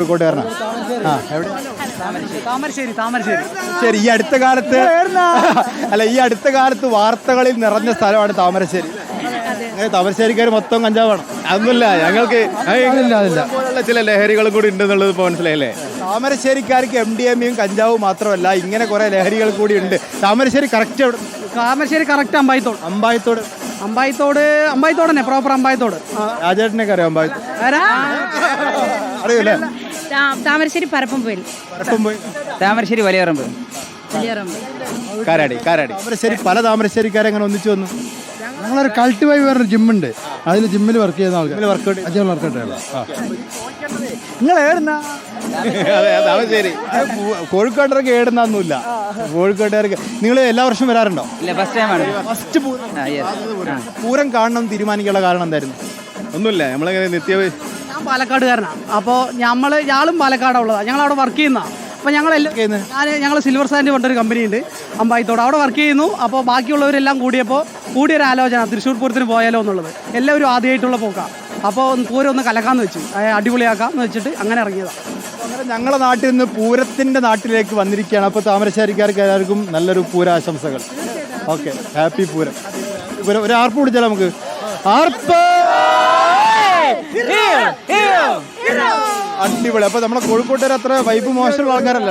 കോഴിക്കോട്ടുകാരനാ ആ എവിടെ? താമരശ്ശേരി. താമരശ്ശേരി ശരി ഈ അടുത്ത കാലത്ത് അല്ല ഈ അടുത്ത കാലത്ത് വാർത്തകളിൽ നിറഞ്ഞ സ്ഥലമാണ് താമരശ്ശേരി. താമരശ്ശേരിക്കാർ മൊത്തം കഞ്ചാവാണ്. അതൊന്നുമില്ല ഞങ്ങൾക്ക്. ചില ലഹരികളും കൂടി ഉണ്ടെന്നുള്ളത് ഇപ്പോൾ മനസ്സിലായില്ലേ? താമരശ്ശേരിക്കാർക്ക് എം ഡി എം കഞ്ചാവും മാത്രമല്ല ഇങ്ങനെ കുറെ ലഹരികൾ കൂടി ഉണ്ട്. താമരശ്ശേരി കറക്റ്റ് എവിടെ? താമരശ്ശേരി കറക്റ്റ് അമ്പായത്തോട്. അമ്പായത്തോട്. അമ്പായത്തോട് അമ്പായത്തോടന്നെ പ്രോപ്പർ അമ്പായത്തോട്. രാജേട്ടനൊക്കെ അറിയാം അമ്പായത്തോട്? അറിയൂലേ താമരശ്ശേരി പരപ്പംപോയിൽ പരപ്പം പോയി താമരശ്ശേരി വലിയറമ്പ്. കാരാടി കാരാടി. താമരശ്ശേരി പല താമരശ്ശേരിക്കാരെ അങ്ങനെ ഒന്നിച്ചു വന്നു. ഞങ്ങളൊരു കൾട്ട് വൈ വേറൊരു ജിമ്മുണ്ട് അതിൽ ജിമ്മിൽ വർക്ക് ചെയ്യുന്ന ആൾക്കാർ വർക്കൗട്ട് നിങ്ങൾ ഏടുന്ന അതെ താമരശ്ശേരി. കോഴിക്കോട്ടർക്ക് ഏടുന്നൊന്നുമില്ല കോഴിക്കോട്ടുകാർക്ക് നിങ്ങൾ എല്ലാ വർഷവും വരാറുണ്ടോ? ഇല്ല ഫസ്റ്റ് ടൈമാണ് ഫസ്റ്റ് പൂരം. കാണണം തീരുമാനിക്കാനുള്ള കാരണം എന്തായിരുന്നു? ഒന്നുമില്ല. നമ്മളങ്ങനെ നിത്യ പാലക്കാടുകാരനാണ് അപ്പോൾ നമ്മൾ ഞാളും പാലക്കാടുള്ളതാണ് ഉള്ളതാണ് ഞങ്ങൾ അവിടെ വർക്ക് ചെയ്യുന്ന അപ്പോൾ ഞങ്ങളെല്ലാം ചെയ്യുന്നത്? ഞാൻ ഞങ്ങൾ സിൽവർ സാൻഡ് പറഞ്ഞൊരു കമ്പനി ഉണ്ട് അമ്പായത്തോട്. അവിടെ വർക്ക് ചെയ്യുന്നു. അപ്പോൾ ബാക്കിയുള്ളവരെല്ലാം കൂടിയപ്പോൾ കൂടിയൊരു ആലോചന തൃശ്ശൂർ പൂരത്തിന് പോയാലോ എന്നുള്ളത്. എല്ലാവരും ആദ്യമായിട്ടുള്ള പോക്കാണ് അപ്പോൾ പൂരം ഒന്ന് കലക്കാന്ന് വെച്ചു അടിപൊളിയാക്കാം എന്ന് വെച്ചിട്ട് അങ്ങനെ ഇറങ്ങിയതാണ് അങ്ങനെ ഞങ്ങളുടെ നാട്ടിൽ നിന്ന് പൂരത്തിന്റെ നാട്ടിലേക്ക് വന്നിരിക്കുകയാണ്. അപ്പോൾ താമരശ്ശേരിക്കാർക്ക് എല്ലാവർക്കും നല്ലൊരു പൂരാശംസകൾ. Okay happy Pooram. പൂരം ഒരു ആർപ്പ് പിടിച്ചാലോ നമുക്ക്? ആർപ്പ് അടിപൊളി അപ്പൊ നമ്മളെ കോഴിക്കോട്ടുകാർ അത്ര വൈബ് മോശമുള്ള ആൾക്കാരല്ല.